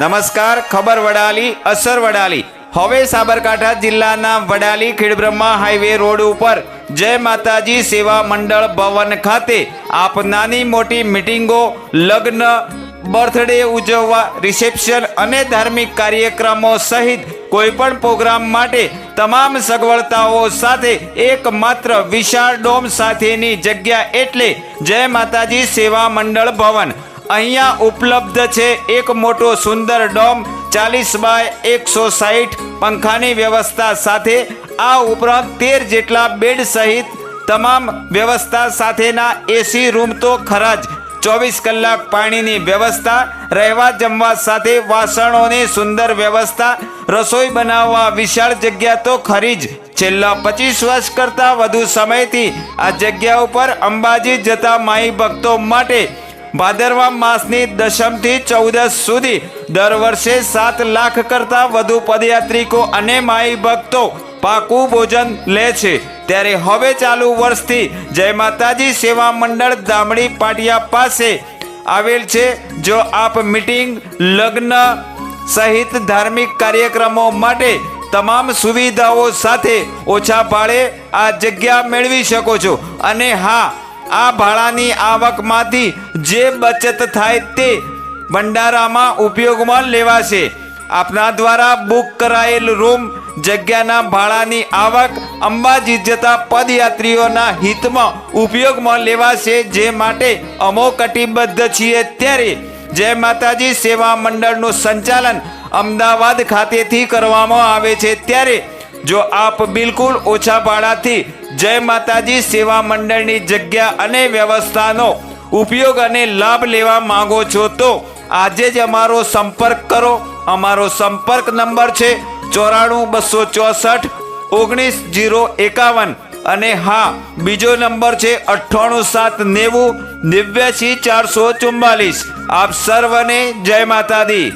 નમસ્કાર, ખબર વડાલી, અસર વડાલી. હવે સાબરકાંઠા જિલ્લાના વડાલી ખેડબ્રહ્મા હાઈવે રોડ ઉપર જય માતાજી સેવા મંડળ ભવન ખાતે આપ નાની મોટી મિટિંગો, લગ્ન, બર્થડે ઉજવવા, રિસેપ્શન અને ધાર્મિક કાર્યક્રમો સહિત કોઈપણ પ્રોગ્રામ માટે તમામ સગવડતાઓ સાથે એકમાત્ર વિશાળ ડોમ સાથેની જગ્યા એટલે જય માતાજી સેવા મંડળ ભવન. અહીંયા ઉપલબ્ધ છે એક મોટો સુંદર ડોમ, ચાલીસ બાય એકસો સાહીઠ પંખાની વ્યવસ્થા સાથે. આ ઉપરાંત તેર જેટલા બેડ સહિત તમામ વ્યવસ્થા સાથેના એસી રૂમ તો ખરા જ. ચોવીસ કલાક પાણીની વ્યવસ્થા, રહેવા જમવા સાથે વાસણોની સુંદર વ્યવસ્થા, રસોઈ બનાવવા વિશાળ જગ્યા તો ખરી જ. છેલ્લા પચીસ વર્ષ કરતાં વધુ સમયથી આ જગ્યા ઉપર અંબાજી જતા માઈ ભક્તો માટે ભાદરવા માસની દશમથી ચૌદસ સુધી દર વર્ષે સાત લાખ કરતાં વધુ પદયાત્રિકો અને માઈ ભક્તો પાકું ભોજન લે છે. ત્યારે હવે ચાલુ વર્ષથી જય માતાજી સેવા મંડળ દામડી પાટિયા પાસે આવેલ છે. જો આપ મીટિંગ, લગ્ન સહિત ધાર્મિક કાર્યક્રમો માટે તમામ સુવિધાઓ સાથે ઓછા ભાડે આ જગ્યા મેળવી શકો છો. અને હા આ ભાડાની આવકમાંથી જે બચત થાય તે ભંડારામાં ઉપયોગમાં લેવાશે. આપના દ્વારા બુક કરાયેલ રૂમ, જગ્યાના ભાડાની આવક, અંબાજી જતા પદયાત્રીઓના હિતમાં ઉપયોગમાં લેવાશે, જે માટે અમો કટિબદ્ધ છીએ ત્યારે. જય માતાજી, સેવા મંડળનું સંચાલન અમદાવાદ ખાતેથી કરવામાં આવે છે ત્યારે. જો આપ બિલકુલ ઓછા ભાડાથી જય માતાજી સેવા મંડળની જગ્યા અને વ્યવસ્થાનો ઉપયોગ અને લાભ લેવા માંગો છો તો આજે જ અમારો સંપર્ક કરો. અમારો સંપર્ક નંબર છે ચોરાણું બસો ચોસઠ ઓગણીસ જીરો એકાવન. અને હા, બીજો નંબર છે અઠ્ઠાણું સાત નેવું નેવ્યાસી ચારસો ચુમ્માલીસ. આપ સર્વને જય માતાદી